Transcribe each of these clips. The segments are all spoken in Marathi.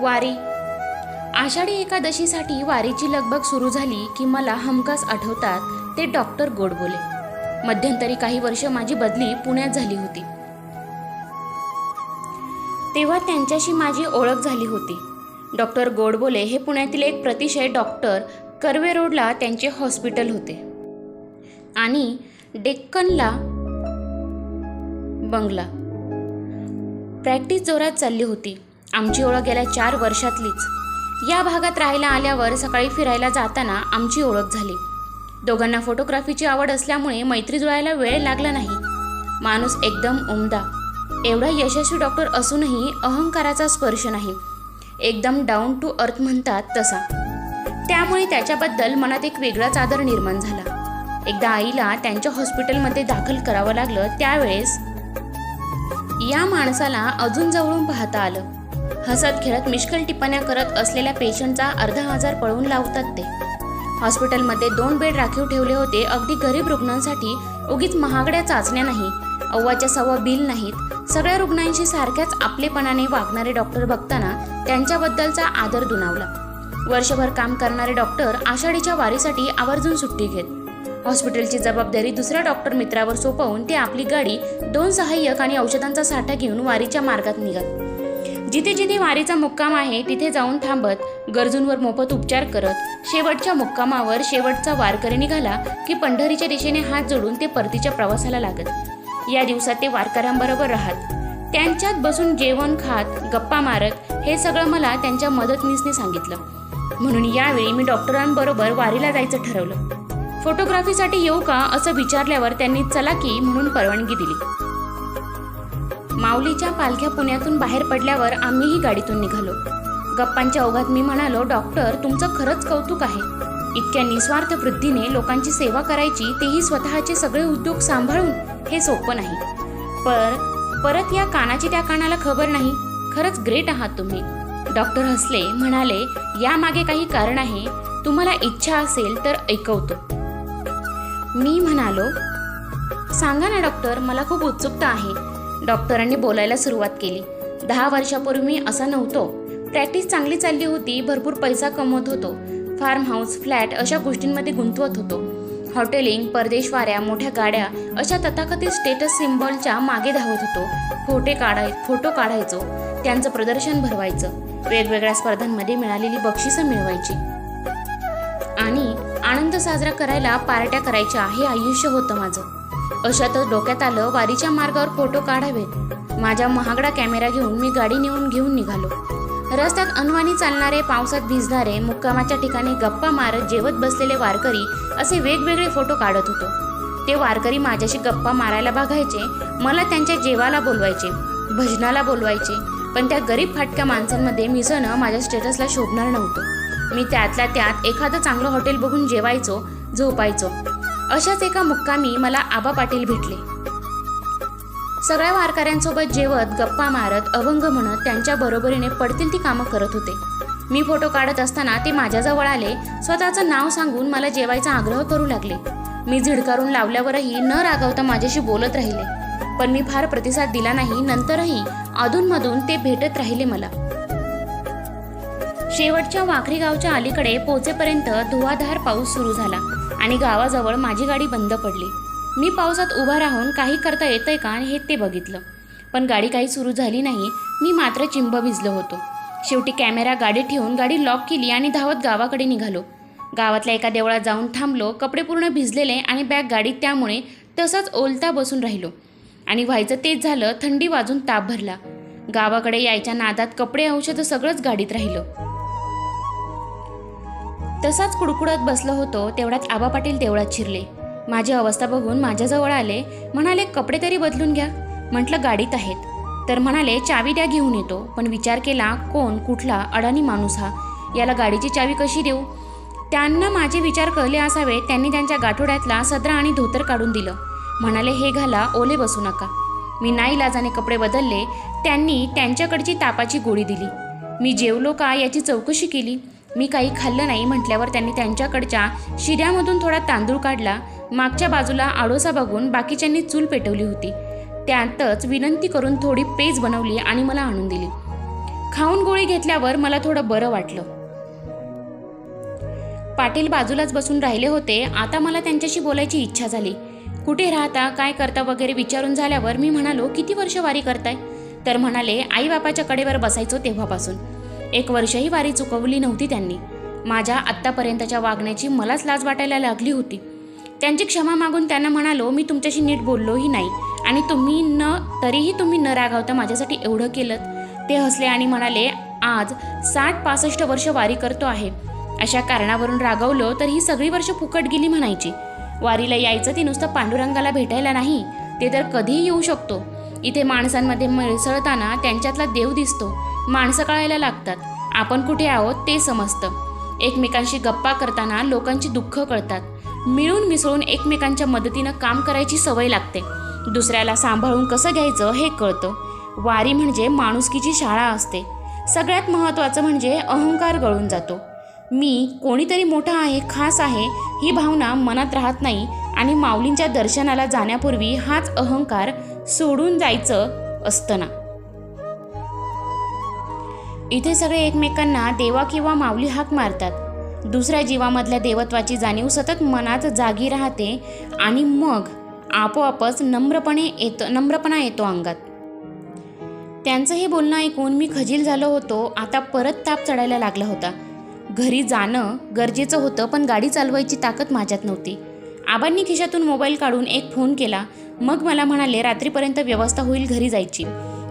वारी. आषाढी एकादशीसाठी वारीची लगबग सुरू झाली की मला हमखास आठवतात ते डॉक्टर गोडबोले मध्यंतरी काही वर्ष माझी बदली पुण्यात झाली होती. तेव्हा त्यांच्याशी माझी ओळख झाली होती. डॉक्टर गोडबोले हे पुण्यातील एक प्रतिशय डॉक्टर कर्वे रोडला त्यांचे हॉस्पिटल होते. आणि डेक्कनला बंगला. प्रॅक्टिस जोरात चालली होती. आमची ओळख गेल्या चार वर्षातलीच. या भागात राहायला आल्यावर सकाळी फिरायला जाताना आमची ओळख झाली. दोघांना फोटोग्राफीची आवड असल्यामुळे मैत्री जुळायला वेळ लागला नाही. माणूस एकदम उमदा. एवढा यशस्वी डॉक्टर असूनही अहंकाराचा स्पर्श नाही. एकदम डाऊन टू अर्थ म्हणतात तसा. त्यामुळे त्याच्याबद्दल मनात एक वेगळाच आदर निर्माण झाला. एकदा आईला त्यांच्या हॉस्पिटलमध्ये दाखल करावं लागलं त्यावेळेस या माणसाला अजून जवळून पाहता आलं. हसत खेळत मिश्कल टिप्पण्या करत असलेल्या पेशंटचा अर्धा हजार पळवून लावतात ते. हॉस्पिटलमध्ये दोन बेड राखीव ठेवले होते. अगदी गरीब रुग्णांसाठी उगीच महागड्या चाचण्या नाही. अव्वाच्या सव्वा बिल नाहीत. सगळ्या रुग्णांशी सारख्याच आपलेपणाने वागणारे डॉक्टर बघताना त्यांच्याबद्दलचा आदर दुनावला वर्षभर काम करणारे डॉक्टर आषाढीच्या वारीसाठी आवर्जून सुट्टी घेत. हॉस्पिटलची जबाबदारी दुसऱ्या डॉक्टर मित्रावर सोपवून ते आपली गाडी दोन सहाय्यक आणि औषधांचा साठा घेऊन वारीच्या मार्गात निघत जिथे जिथे वारीचा मुक्काम आहे तिथे जाऊन थांबत गरजूंवर मोफत उपचार करत शेवटच्या मुक्कामावर शेवटचा वारकरी निघाला की पंढरीच्या दिशेने हात जोडून ते परतीच्या प्रवासाला लागत. या दिवसात ते वारकऱ्यांबरोबर राहत. त्यांच्यात बसून जेवण खात गप्पा मारत हे सगळं मला त्यांच्या मदतनीसने सांगितलं. म्हणून यावेळी मी डॉक्टरांबरोबर वारीला जायचं ठरवलं. फोटोग्राफीसाठी येऊ का असं विचारल्यावर त्यांनी चला की म्हणून परवानगी दिली. माऊलीच्या पालख्या पुण्यातून बाहेर पडल्यावर आम्हीही गाडीतून निघालो. गप्पांच्या ओघात मी म्हणालो डॉक्टर तुमचं खरंच कौतुक आहे. इतक्या निस्वार्थ वृद्धीने लोकांची सेवा करायची तेही स्वतःचे सगळे उद्योग सांभाळून हे सोपं नाही. पर परत या कानाची त्या कानाला खबर नाही. खरंच ग्रेट आहात तुम्ही. डॉक्टर हसले म्हणाले यामागे काही कारण आहे. तुम्हाला इच्छा असेल तर ऐकवतो. मी म्हणालो सांगा ना डॉक्टर मला खूप उत्सुकता आहे. डॉक्टरांनी बोलायला सुरुवात केली. दहा वर्षापूर्वी मी असा नव्हतो. प्रॅक्टिस चांगली चालली होती भरपूर पैसा कमवत होतो. फार्म हाऊस फ्लॅट अशा गोष्टींमध्ये गुंतवत होतो. हॉटेलिंग परदेश वाऱ्या मोठ्या गाड्या अशा तथाकथित स्टेटस सिम्बॉलच्या मागे धावत होतो. फोटे काढाय फोटो काढायचो. त्यांचं प्रदर्शन भरवायचं. वेगवेगळ्या स्पर्धांमध्ये मिळालेली बक्षिसं मिळवायची. आणि आनंद साजरा करायला पार्ट्या करायच्या हे आयुष्य होतं माझं. अशातच डोक्यात आलं वारीच्या मार्गावर फोटो काढावेत माझ्या महागडा कॅमेरा घेऊन मी गाडी नेऊन घेऊन निघालो. रस्त्यात अनवाणी चालणारे पावसात भिजणारे मुक्कामाच्या ठिकाणी गप्पा मारत जेवत बसलेले वारकरी असे वेगवेगळे फोटो काढत होतो. ते वारकरी माझ्याशी गप्पा मारायला बघायचे मला त्यांच्या जेवाला बोलवायचे भजनाला बोलवायचे पण त्या गरीब फाटक्या माणसांमध्ये मिसळणं माझ्या स्टेटसला शोभणार नव्हतं. मी त्यातल्या त्यात एखादं चांगलं हॉटेल बघून जेवायचो झोपायचो. अशाच एका मुक्कामी मला आबा पाटील भेटले. सगळ्या वारकऱ्यांसोबत जेवत गप्पा मारत अभंग म्हणत त्यांच्या बरोबरीने पडतील ती कामं करत होते. मी फोटो काढत असताना ते माझ्याजवळ आले स्वतःचं नाव सांगून मला जेवायचा आग्रह करू लागले. मी झिडकारून लावल्यावरही न रागवता माझ्याशी बोलत राहिले. पण मी फार प्रतिसाद दिला नाही नंतरही अधूनमधून ते भेटत राहिले मला. शेवटच्या वाखरी गावच्या अलीकडे पोचेपर्यंत धुवाधार पाऊस सुरू झाला. आणि गावाजवळ माझी गाडी बंद पडली. मी पावसात उभा राहून काही करता येतंय का हे ते बघितलं. पण गाडी काही सुरू झाली नाही. मी मात्र चिंब भिजलो होतो. शेवटी कॅमेरा गाडीत ठेवून गाडी लॉक केली आणि धावत गावाकडे निघालो. गावातल्या एका देवळात जाऊन थांबलो कपडे पूर्ण भिजलेले आणि बॅग गाडीत त्यामुळे तसाच ओलता बसून राहिलो. आणि व्हायचं तेच झालं थंडी वाजून ताप भरला. गावाकडे यायच्या नादात कपडे औषधं सगळंच गाडीत राहिलं. तसाच कुडकुडत बसलो होतो तेवढ्यात आबा पाटील देवळात शिरले. माझी अवस्था बघून माझ्याजवळ आले म्हणाले कपडे तरी बदलून घ्या. म्हटलं गाडीत आहेत. तर म्हणाले चावी द्या घेऊन येतो. पण विचार केला कोण? कुठला? अडाणी माणूस हा. याला गाडीची चावी कशी देऊ? त्यांना माझे विचार कळले असावे त्यांनी त्यांच्या गाठोड्यातला सदरा आणि धोतर काढून दिलं. म्हणाले हे घाला ओले बसू नका. मी नाईलाजाने कपडे बदलले त्यांनी त्यांच्याकडची तापाची गोळी दिली. मी जेवलो का याची चौकशी केली. मी काही खाल्लं नाही म्हटल्यावर त्यांनी त्यांच्याकडच्या शिऱ्यामधून थोडा तांदूळ काढला. मागच्या बाजूला आडोसा बघून बाकीच्यांनी चूल पेटवली होती. त्यातच विनंती करून थोडी पेज बनवली आणि मला आणून दिली. खाऊन गोळी घेतल्यावर मला थोडं बरं वाटलं. पाटील बाजूलाच बसून राहिले होते. आता मला त्यांच्याशी बोलायची इच्छा झाली. कुठे राहता काय करता वगैरे विचारून झाल्यावर मी म्हणालो किती वर्ष वारी करताय? तर म्हणाले आई बापाच्या कडेवर बसायचो तेव्हापासून. एक वर्षही वारी चुकवली नव्हती त्यांनी. माझ्या आत्तापर्यंतच्या वागण्याची मलाच लाज वाटायला लागली होती. त्यांची क्षमा मागून त्यांना म्हणालो मी तुमच्याशी नीट बोललोही नाही आणि तुम्ही न तरीही तुम्ही न रागावता माझ्यासाठी एवढं केलं ते हसले आणि म्हणाले आज साठ पासष्ट वर्ष वारी करतो आहे. अशा कारणावरून रागवलो तर ही सगळी वर्ष फुकट गेली म्हणायची. वारीला यायचं ती नुसतं पांडुरंगाला भेटायला नाही ते तर कधीही येऊ शकतो. इथे माणसांमध्ये मिसळताना त्यांच्यातला देव दिसतो. माणसं कळायला लागतात. आपण कुठे आहोत ते समजतं. एकमेकांशी गप्पा करताना लोकांची दुःख कळतात. मिळून मिसळून एकमेकांच्या मदतीनं काम करायची सवय लागते. दुसऱ्याला सांभाळून कसं घ्यायचं हे कळतं. वारी म्हणजे माणुसकीची शाळा असते. सगळ्यात महत्त्वाचं म्हणजे अहंकार गळून जातो. मी कोणीतरी मोठा आहे खास आहे ही भावना मनात राहत नाही आणि माऊलींच्या दर्शनाला जाण्यापूर्वी हाच अहंकार सोडून जायचं असतं ना. इथे सगळे एकमेकांना देवा किंवा माऊली हाक मारतात. दुसऱ्या जीवामधल्या देवत्वाची जाणीव सतत मनात जागी राहते आणि मग आपोआपच नम्रपणे येतो नम्रपणा येतो अंगात. त्यांचं हे बोलणं ऐकून मी खजील झालो होतो. आता परत ताप चढायला लागला होता. घरी जाणं गरजेचं होतं पण गाडी चालवायची ताकद माझ्यात नव्हती. आबांनी खिशातून मोबाईल काढून एक फोन केला. मग मला म्हणाले रात्रीपर्यंत व्यवस्था होईल घरी जायची.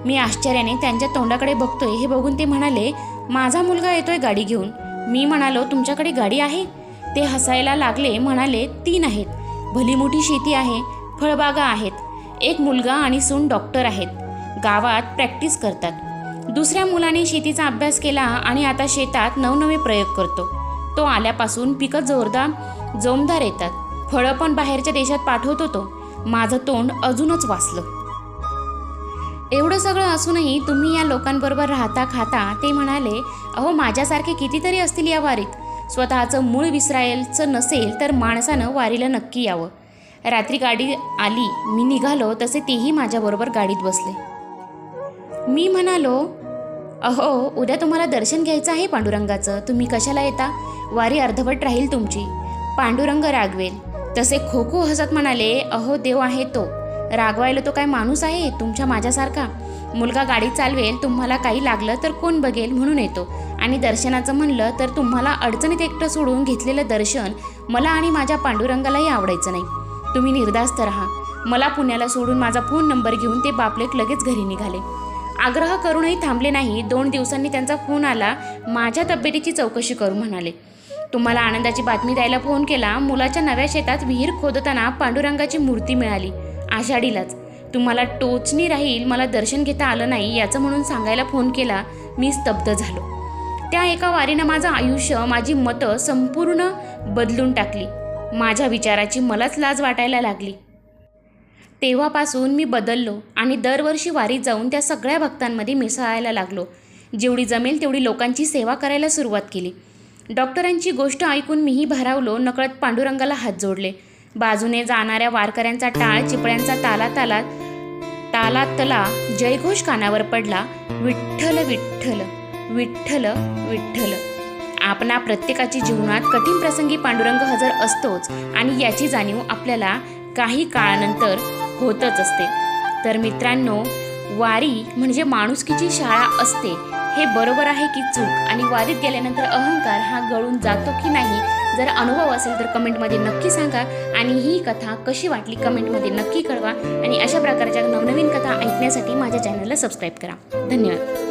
मी आश्चर्याने त्यांच्या तोंडाकडे बघतोय. हे बघून ते म्हणाले माझा मुलगा येतोय गाडी घेऊन. मी म्हणालो तुमच्याकडे गाडी आहे? ते हसायला लागले म्हणाले तीन आहेत. भली मोठी शेती आहे फळबागा आहेत. एक मुलगा आणि सून डॉक्टर आहेत. गावात प्रॅक्टिस करतात. दुसऱ्या मुलाने शेतीचा अभ्यास केला आणि आता शेतात नवनवे प्रयोग करतो. तो आल्यापासून पिकं जोरदार जोमदार येतात. फळं पण बाहेरच्या देशात पाठवतो तो. माझं तोंड अजूनच वाचलं. एवढं सगळं असूनही तुम्ही या लोकांबरोबर राहता खाता ते म्हणाले अहो माझ्यासारखे कितीतरी असतील या वारीत. स्वतःचं मूळ विसरायचं नसेल तर माणसानं वारीला नक्की यावं. रात्री गाडी आली मी निघालो तसे तेही माझ्याबरोबर गाडीत बसले. मी म्हणालो अहो उद्या तुम्हाला दर्शन घ्यायचं आहे पांडुरंगाचं. तुम्ही कशाला येता? वारी अर्धवट राहील तुमची. पांडुरंग रागवेल. तसे खो खो हसत म्हणाले अहो देव आहे तो. रागवायला तो काय माणूस आहे? तुमच्या माझ्यासारखा. मुलगा गाडी चालवेल तुम्हाला काही लागलं तर कोण बघेल म्हणून येतो. आणि दर्शनाचं म्हणलं तर तुम्हाला अडचणीत एकटं सोडून घेतलेलं दर्शन मला आणि माझ्या पांडुरंगालाही आवडायचं नाही. तुम्ही निर्धास्त राहा. मला पुण्याला सोडून माझा फोन नंबर घेऊन ते बापलेट लगेच घरी निघाले. आग्रह करूनही थांबले नाही. दोन दिवसांनी त्यांचा फोन आला. माझ्या तब्येतीची चौकशी करू म्हणाले. तुम्हाला आनंदाची बातमी द्यायला फोन केला. मुलाच्या नव्या शेतात विहीर खोदताना पांडुरंगाची मूर्ती मिळाली. आषाढीलाच. तुम्हाला टोचणी राहील मला दर्शन घेता आलं नाही याचं म्हणून सांगायला फोन केला मी स्तब्ध झालो. त्या एका वारीनं माझं आयुष्य माझी मतं संपूर्ण बदलून टाकली. माझ्या विचाराची मलाच लाज वाटायला लागली. तेव्हापासून मी बदललो आणि दरवर्षी वारीत जाऊन त्या सगळ्या भक्तांमध्ये मिसळायला लागलो. जेवढी जमेल तेवढी लोकांची सेवा करायला सुरुवात केली. डॉक्टरांची गोष्ट ऐकून मीही भारावलो नकळत पांडुरंगाला हात जोडले. बाजूने जाणाऱ्या वारकऱ्यांचा टाळ चिपळ्यांचा ताला ताला तालातला जयघोष कानावर पडला. विठ्ठल विठ्ठल विठ्ठल विठ्ठल. आपणा प्रत्येकाची जीवनात कठीण प्रसंगी पांडुरंग हजर असतोच आणि याची जाणीव आपल्याला काही काळानंतर होतच असते. तर मित्रांनो वारी म्हणजे माणुसकीची शाळा असते. हे बरोबर आहे की चूक आणि वारीत गेल्यानंतर अहंकार हा गळून जातो की नाही जर अनुभव असेल तर कमेंटमध्ये नक्की सांगा आणि ही कथा कशी वाटली कमेंटमध्ये नक्की कळवा. आणि अशा प्रकारच्या नवनवीन कथा ऐकण्यासाठी माझ्या चॅनलला सबस्क्राईब करा. धन्यवाद.